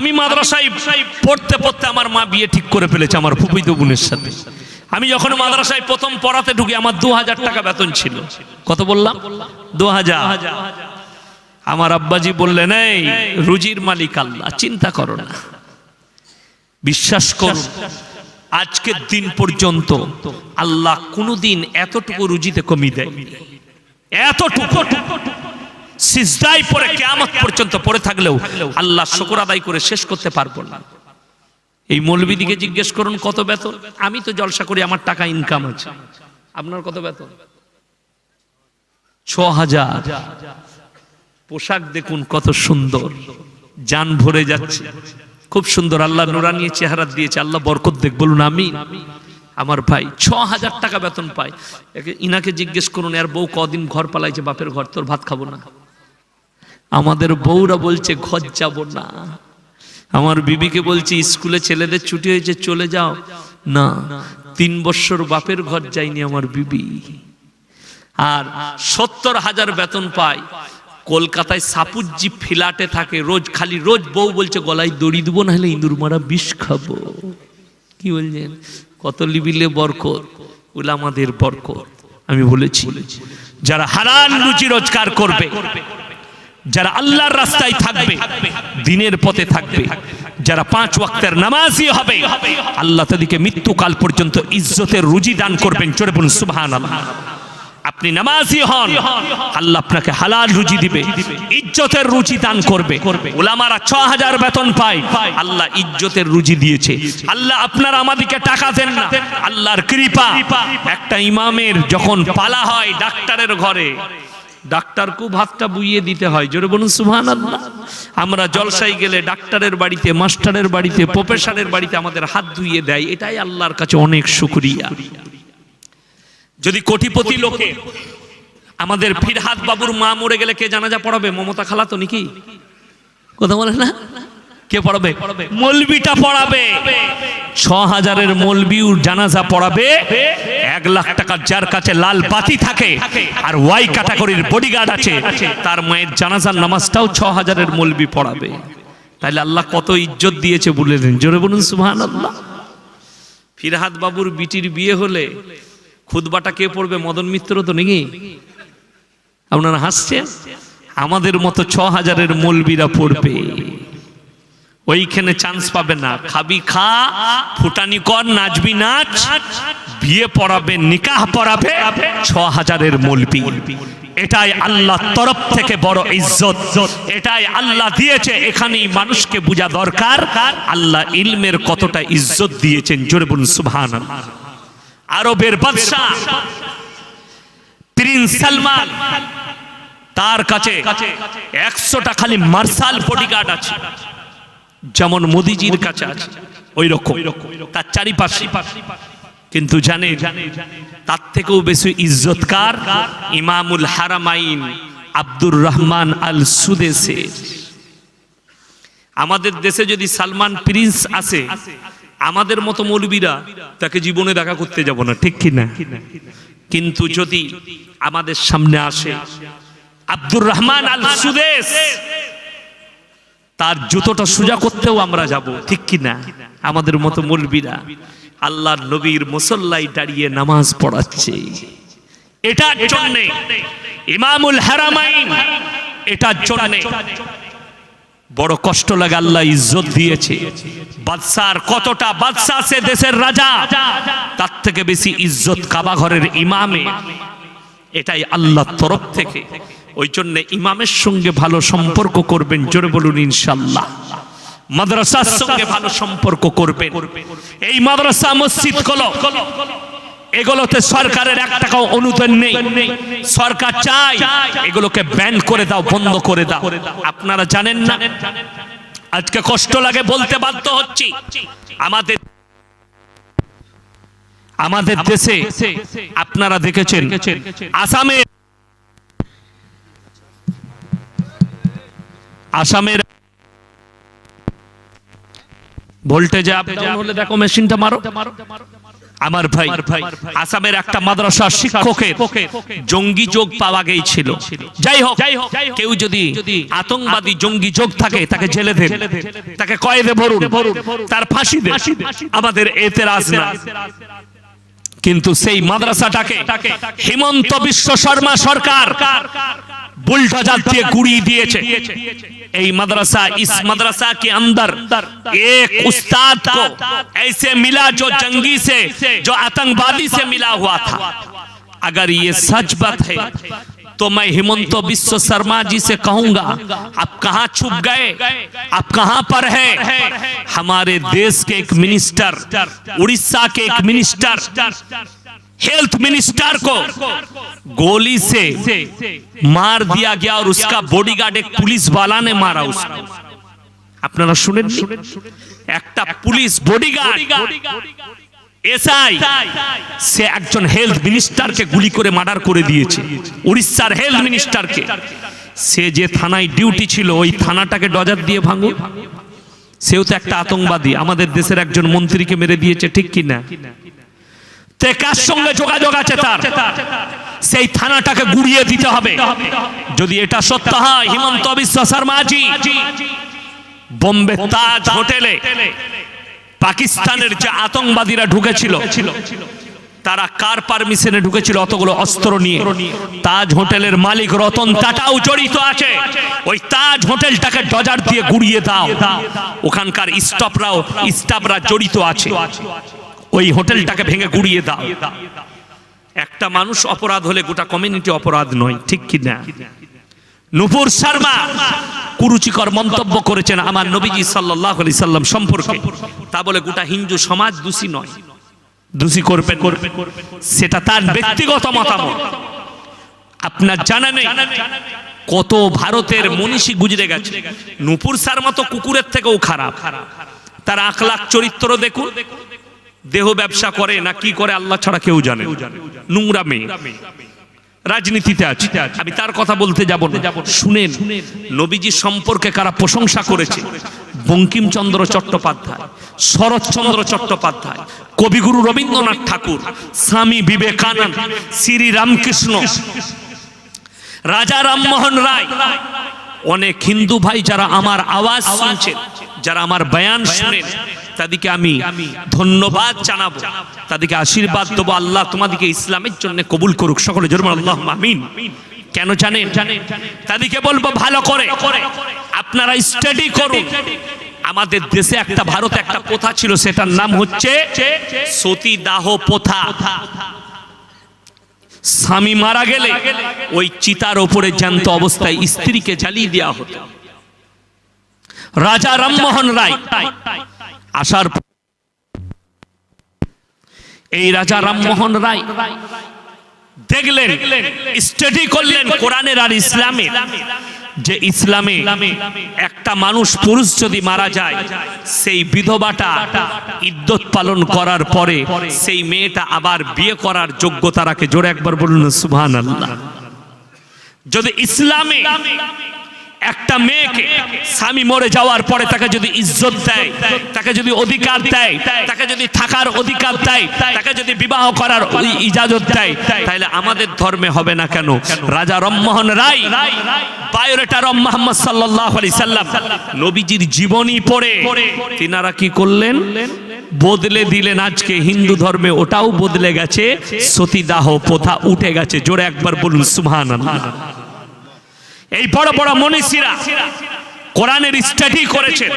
আমি মাদ্রাসায় পড়তে পড়তে আমার মা বিয়ে ঠিক করে ফেলেছে আমার ফুপিত বোনের সাথে। আমি যখন মাদ্রাসায় প্রথম পড়াতে ঢুকি, আমার দু হাজার টাকা বেতন ছিল। কত বললাম? দু হাজার। আমার আব্বাজি বললেন, এই রুজির মালিক আল্লাহ, চিন্তা করো না। বিশ্বাস করুন আজকের দিন পর্যন্ত আল্লাহ কোনোদিন এতটুকু রুজিতে কমি দেয় এতটুকু। সিজদাই পরে কেয়ামত পর্যন্ত পড়ে থাকলেও আল্লাহ শুকর আদায় করে শেষ করতে পারব না। এই মৌলবিদিকে জিজ্ঞেস করুন কত বেতন আমি তো জলসা করি আমার টাকা ইনকাম আছে। আপনার কত বেতন ছ হাজার। পোশাক দেখুন কত সুন্দর। যান ভরে যাচ্ছে। খুব সুন্দর আল্লাহ নুরানি চেহারা দিয়েছে আল্লাহ বরকত দেখ বলুন আমি আমার ভাই ছ হাজার টাকা বেতন পায়। একে- ইনাকে জিজ্ঞেস করুন এর বউ কদিন ঘর পালাইছে বাপের ঘর তোর ভাত খাব না। আমাদের বউরা বলছে, ঘর যাব না। আমার বিবিকে বলছি, স্কুলে ছেলেদের ছুটি হয়েছে, চলে যাও। না, তিন বছর বাপের ঘর যায়নি আমার বিবি। আর সত্তর হাজার বেতন পায়। কলকাতায় সাপুজ্জি ফ্ল্যাটে থাকে, রোজ খালি রোজ বউ বলছে, গলায় দড়ি দেবো না হলে ইঁদুর মারা বিষ খাব। কি বলছেন? কত লিবিলে বরকত ওলা আমাদের বরকত। আমি বলেছি, যারা হারান রুচি রোজগার করবে যারা আল্লাহর রাস্তায় থাকবে, দিনের পথে থাকবে, যারা পাঁচ ওয়াক্তের নামাজি হবে, আল্লাহ তাদেরকে মৃত্যুকাল পর্যন্ত ইজ্জতের রুজি দান করবেন। চড়ে বলুন সুবহান আপনি নামাজি হন, আল্লাহ আপনাকে হালাল রুজি দিবে, ইজ্জতের রুজি দান করবে। ওলামারা ছ হাজার বেতন পায়, আল্লাহ ইজ্জতের রুজি দিয়েছে। আল্লাহ আপনার আমাদেরকে টাকা দেন না, আল্লাহর কৃপা। একটা ইমামের যখন পালা হয় ডাক্তারের ঘরে ডাক্তারকেও ভাতটা বুইয়ে দিতে হয়। জোরে বলুন সুহান আল্লাহ আমরা জলসাই গেলে ডাক্তারের বাড়িতে মাস্টারের বাড়িতে প্রফেসরের বাড়িতে আমাদের হাত ধুইয়ে দেয়। এটাই আল্লাহর কাছে অনেক সুক্রিয়া যদি কোটিপতি লোকে আমাদের ফিরহাদ বাবুর মা মরে গেলে কে জানাজা পড়াবে? মমতা খালা তো নাকি? কথা বলে না? কে পড়াবে? মলবিটা পড়াবে। ছ হাজারের মলবিউর জানাজা পড়াবে। এক লাখ টাকা যার কাছে লাল বাতি থাকে আর ওয়াই ক্যাটাগরির বডিগার্ড আছে, তার মায়ের জানাজার নামাজটাও ছ হাজারের মলবি পড়াবে। তাহলে আল্লাহ কত ইজ্জত দিয়েছে বলে দিন জোরে বলুন সুহান আল্লাহ ফিরহাদ বাবুর বিটির বিয়ে হলে খুদবাটা কে পড়বে? মদন মিত্র তো নাকি? আপনারা হাসছেন? আমাদের মতো ছ হাজারের মলবিরা পড়বে। ওইখানে চান্স পাবে না। খাবি খা, ফুটানি কর, নাচবি নাচ, বিয়ে পড়াবে, নিকাহ পড়াবে ছ হাজারের মলবি। এটাই আল্লাহ তরফ থেকে বড় ইজ্জত। এটাই আল্লাহ দিয়েছে, এখানেই মানুষকে বোঝা দরকার। আল্লাহ ইলমের কতটা ইজ্জত দিয়েছেন, জোরে বলুন সুবহান আরবের বাদশাহ, প্রিন্স সালমান, তার কাছে একশোটা খালি মার্শাল বডিগার্ড আছে। যেমন মোদিজির কাছে আছে ওই রকম তার চারিপাশে। কিন্তু জানে, তার থেকেও বেশি ইজ্জতকার ইমামুল হারামাইন আব্দুর রহমান আল সুদেশে আমাদের দেশে যদি সালমান প্রিন্স আসে, আমাদের মতো মৌলবীরা তাকে জীবনে দেখা করতে যাব না, ঠিক কি না কিন্তু যদি আমাদের সামনে আসে, আব্দুর রহমান আল সুদেশ তার জুতোটা সোজা করতেও আমরা যাব, ঠিক কি না? আমাদের মতো মৌলবীরা আল্লাহ নবীর মুসল্লাই দাঁড়িয়ে নামাজ পড়াচ্ছে। এটার জন্য ইমামুল হারামাইন, এটার জন্য বড় কষ্ট লাগে আল্লাহ ইজ্জত দিয়েছে। বাদশার কতটা বাদশা সে দেশের রাজা, তার থেকে বেশি ইজ্জত কাবা ঘরের ইমামে। এটাই আল্লাহর তরফ থেকে। ওই জন্য ইমামের সঙ্গে ভালো সম্পর্ক করবেন, জোরে বলুন ইনশাল্লাহ মাদ্রাসার সঙ্গে ভালো সম্পর্ক করবেন। এই মাদ্রাসা, মসজিদগুলো, এগুলোতে সরকারের এক টাকাও অনুদান নেই। সরকার চায়, এগুলোকে ব্যান করে দাও, বন্ধ করে দাও। আপনারা জানেন না? আজকে কষ্ট লাগে বলতে বাধ্য হচ্ছি। আমাদের আমাদের দেশে, আপনারা দেখেছেন আসামে আসামের ভোল্টেজে আপ ডাউন হলে দেখো মেশিনটা মারো। আমার ভাই আসামের একটা মাদ্রাসা শিক্ষকের জঙ্গি যোগ পাওয়া গিয়েছিল। যাই হোক কেউ যদি আতঙ্কবাদী জঙ্গি যোগ থাকে তাকে জেলে দেন তাকে কয়েদে ভরুন। তার ফাঁসি দেন আমাদের এতেরাজ না। কিন্তু সেই মাদ্রাসাটাকে হিমন্ত বিশ্ব শর্মা সরকার बुलडोजर দিয়ে गुड़ी দিয়েছে এই मदरसा इस मदरसा के अंदर एक उस्ताद को ऐसे मिला जो जंगी से जो आतंकवादी से मिला हुआ था अगर ये सच बात है तो मैं हिमंत विश्व शर्मा जी से कहूंगा आप कहां छुप गए आप कहां पर हैं हमारे देश के एक मिनिस्टर उड़ीसा के एक मिनिस्टर हेल्थ मिनिस्टर को गोली से मार दिया गया और उसका बॉडीगार्ड एक पुलिस वाला ने मारा उसको আপনারা শুনেন একটা পুলিশ বডিগার্ড এসআই সে একজন হেলথ মিনিস্টারকে গুলি করে মার্ডার করে দিয়েছে। উড়িষ্যার হেলথ মিনিস্টারকে সে যে থানায় ডিউটি ছিল ওই থানাটাকে ডজার দিয়ে ভাঙো সেও তো একটা আতঙ্কবাদী। আমাদের দেশের একজন মন্ত্রীকে মেরে দিয়েছে ঠিক কি না? তে কার সঙ্গে যোগাযোগ আছে তার? সেই থানাটাকে গুড়িয়ে দিতে হবে। যদি এটা সত্য হয় হিমন্ত বিশ্ব শর্মাজি বোম্বে তাজ হোটেলে পাকিস্তানের যে আতঙ্কবাদীরা ঢুকেছিল, তারা কার পারমিশনে ঢুকেছিল অতগুলো অস্ত্র নিয়ে? তাজ হোটেলের মালিক রতন টাটাও জড়িত আছে। ওই তাজ হোটেলটাকে ডজার দিয়ে গুড়িয়ে দাও। ওখানকার স্টাফরাও, স্টাফরা জড়িত আছে। ওই হোটেলটাকে ভেঙে গুড়িয়ে দাও। একটা মানুষ অপরাধ হলে গোটা কমিউনিটি অপরাধ নয়, ঠিক কি না? নুপুর শর্মা কুরুচিকর মন্তব্য করেছেন আমার নবীজি সাল্লাহ আলি সাল্লাম সম্পর্কে। তা বলে গোটা হিন্দু সমাজ দোষী নয়। দোষী করবে করবে সেটা তার ব্যক্তিগত মতামত। আপনার জানা নেই কত ভারতের মনীষী গুজরে গেছে। নুপুর সার তো কুকুরের থেকেও খারাপ। তার আখলাখ চরিত্র দেখুন। দেহ ব্যবসা করে না কি করে আল্লাহ ছাড়া কেউ জানে। নোংরা মেয়ে। রাজনীতিতে আছে। আমি তার কথা বলতে যাব শুনেন নবীজি সম্পর্কে কারা প্রশংসা করেছে? বঙ্কিমচন্দ্র চট্টোপাধ্যায়, শরৎচন্দ্র চট্টোপাধ্যায়, কবিগুরু রবীন্দ্রনাথ ঠাকুর, স্বামী বিবেকানন্দ, শ্রী রামকৃষ্ণ, রাজা রামমোহন রায়। অনেক হিন্দু ভাই যারা আমার আওয়াজ শুনছেন, যারা আমার বয়ান শুনেন তাদেরকে আমি ধন্যবাদ জানাব। তাদেরকে আশীর্বাদ দেবো। আল্লাহ তোমাদেরকে ইসলামের জন্য কবুল করুক। সকলে আমিন। কেন জানেন? তাদেরকে বলব, ভালো করে। আপনারা স্টাডি করুন। আমাদের দেশে একটা ভারত একটা প্রথা ছিল, সেটার নাম হচ্ছে সতী দাহ প্রথা। স্বামী মারা গেলে ওই চিতার ওপরে জ্যান্ত অবস্থায় স্ত্রীকে জ্বালিয়ে দেওয়া হতো। রাজা রামমোহন রায় আসার এই রাজা রামমোহন রায় দেখলেন স্টাডি করলেন কোরআনের আর ইসলামের যে ইসলামে একটা মানুষ পুরুষ যদি মারা যায়, সেই বিধবাটা ইদ্যত পালন করার পরে সেই মেয়েটা আবার বিয়ে করার যোগ্যতা রাখে। জোরে একবার বলুন সুবহান আল্লাহ যদি ইসলামে একটা মেয়েকে স্বামী মরে যাওয়ার পরে তাকে যদি ইজ্জত দেয়, তাকে যদি অধিকার দেয়, তাকে যদি থাকার অধিকার দেয়, তাকে যদি বিবাহ করার ইজাজত দেয় তাহলে আমাদের ধর্মে হবে না কেন? রাজা রমমোহন রায় বায়োরেটার মোহাম্মদ সাল্লাল্লাহু আলাইহি সাল্লাম, নবীজির জীবনী পড়ে তিনারা কি করলেন? বদলে দিলেন আজকে হিন্দু ধর্মে, ওটাও বদলে গেছে, সতীদাহ প্রথা উঠে গেছে। জোরে একবার বলুন, সুবহানাল্লাহ। এই বড় বড় মনীষীরা কোরআনের স্টাডি করেছেন।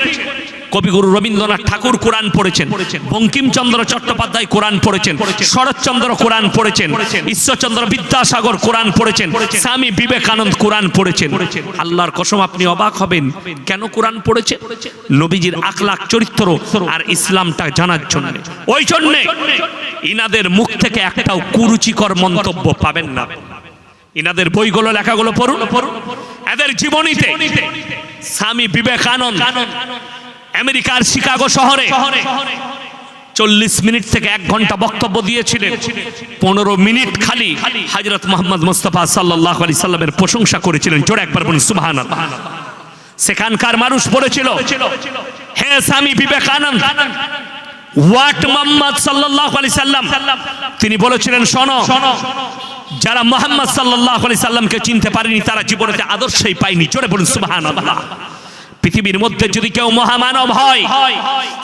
কবিগুরু রবীন্দ্রনাথ ঠাকুর কোরআন পড়েছেন। বঙ্কিমচন্দ্র চট্টোপাধ্যায় কোরআন পড়েছেন। শরৎচন্দ্র কোরআন পড়েছেন। ঈশ্বরচন্দ্র বিদ্যাসাগর কোরআন পড়েছেন। স্বামী বিবেকানন্দ কোরআন পড়েছেন। আল্লাহর কসম, আপনি অবাক হবেন। কেন কোরআন পড়েছেন? নবীজির আখলাখ চরিত্র আর ইসলামটা জানার জন্য। ওই জন্যে ইনাদের মুখ থেকে একটাও কুরুচিকর মন্তব্য পাবেন না। ইনাদের বইগুলো লেখাগুলো পড়ুন। পড়ুন এদের জীবনীতে স্বামী বিবেকানন্দ আমেরিকার শিকাগো শহরে চল্লিশ মিনিট থেকে এক ঘণ্টা বক্তব্য দিয়েছিলেন। পনেরো মিনিট খালি হজরত মোহাম্মদ মুস্তফা সাল্লাহ আলি সাল্লামের প্রশংসা করেছিলেন। জোরে একবার বলুন সুবাহান সেখানকার মানুষ পড়েছিল হে স্বামী বিবেকানন্দ ওয়াট মোহাম্মদ সাল্লাল্লাহু আলাইহি সাল্লাম তিনি বলেছিলেন শোনো যারা মোহাম্মদ সাল্লাল্লাহু আলাইহি সাল্লামকে চিনতে পারেনি, তারা জীবনে আদর্শই পায়নি। জোরে বলুন, সুবহানাল্লাহ। পৃথিবীর মধ্যে যদি কেউ মহামানব হয়,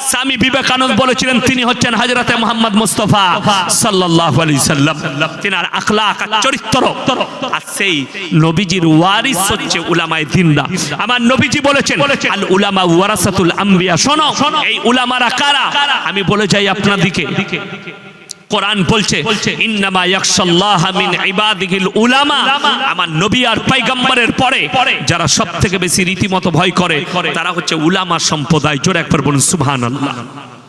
স্বামী বিবেকানন্দ বলেছিলেন, তিনি হচ্ছেন হযরতে মোহাম্মদ মুস্তাফা সাল্লাল্লাহু আলাইহি সাল্লাম। তিনার আখলাক আর চরিত্র। আর সেই নবীজির ওয়ারিস হচ্ছে উলামায়ে দিনরা। আমার নবীজি বলেছেন, আল উলামা ওয়ারাসাতুল আম্বিয়া। শোনো, এই উলামারা কারা? আমি বলে যাই আপনাদিকে। কোরআন বলছে ইন্নামা ইয়াখশাল্লাহ মিন ইবাদিহিল উলামা। আমার নবী আর পয়গম্বরের পরে যারা সবথেকে বেশি রীতিমতো ভয় করে। তারা হচ্ছে উলামা সম্প্রদায়। জোরে একবার বলুন সুবহানাল্লাহ।